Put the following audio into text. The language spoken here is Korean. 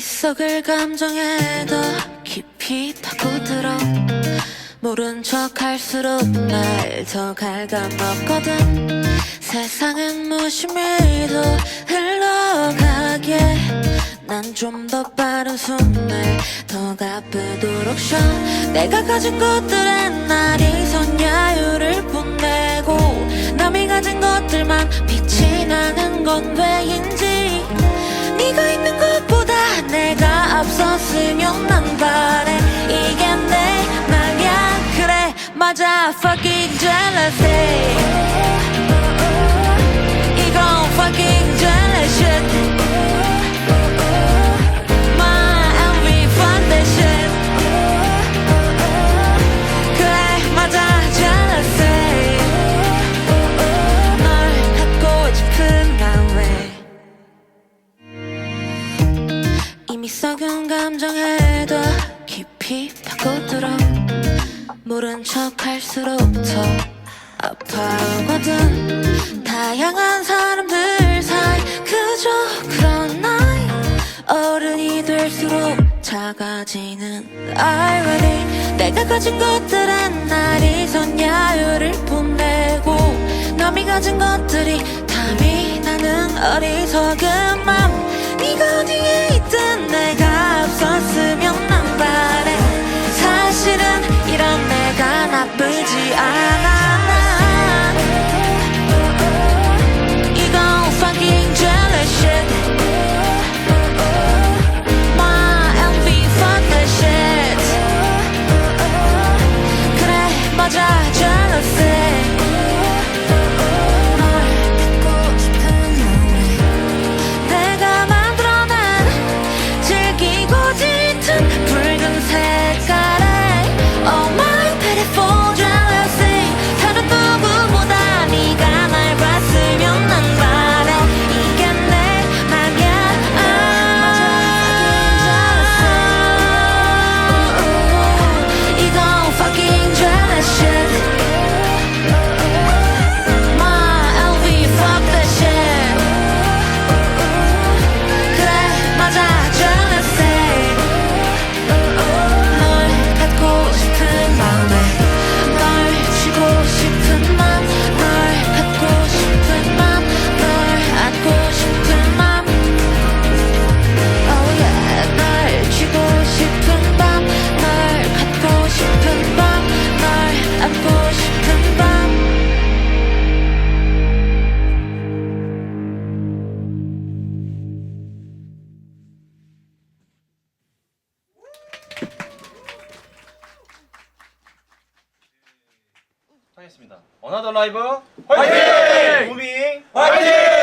속을 감정에 더 깊이 파고들어. 모른 척 할수록 날 더 갉아먹거든. 세상은 무심히도 흘러가게. 난 좀 더 빠른 숨을 더 가쁘도록 쉬어. 내가 가진 것들엔 나리선 야유를 뽐내고 남이 가진 것들만 빛이 나는 건 왜인지. 네가 있는 내가 앞섰으면 난 바래. 이게 내 맘이야. 그래 맞아. Fucking jealousy 썩은 감정에 더 깊이 파고들어. 모른 척 할수록 더 아파하거든. 다양한 사람들 사이 그저 그런 나이. 어른이 될수록 작아지는 irony. 내가 가진 것들은 나리선 야유를 뽐내고 남이 가진 것들이 탐이 나는 어리석은 나쁘지 않아 하겠습니다. 어나더 라이브 화이팅! 무빙 화이팅!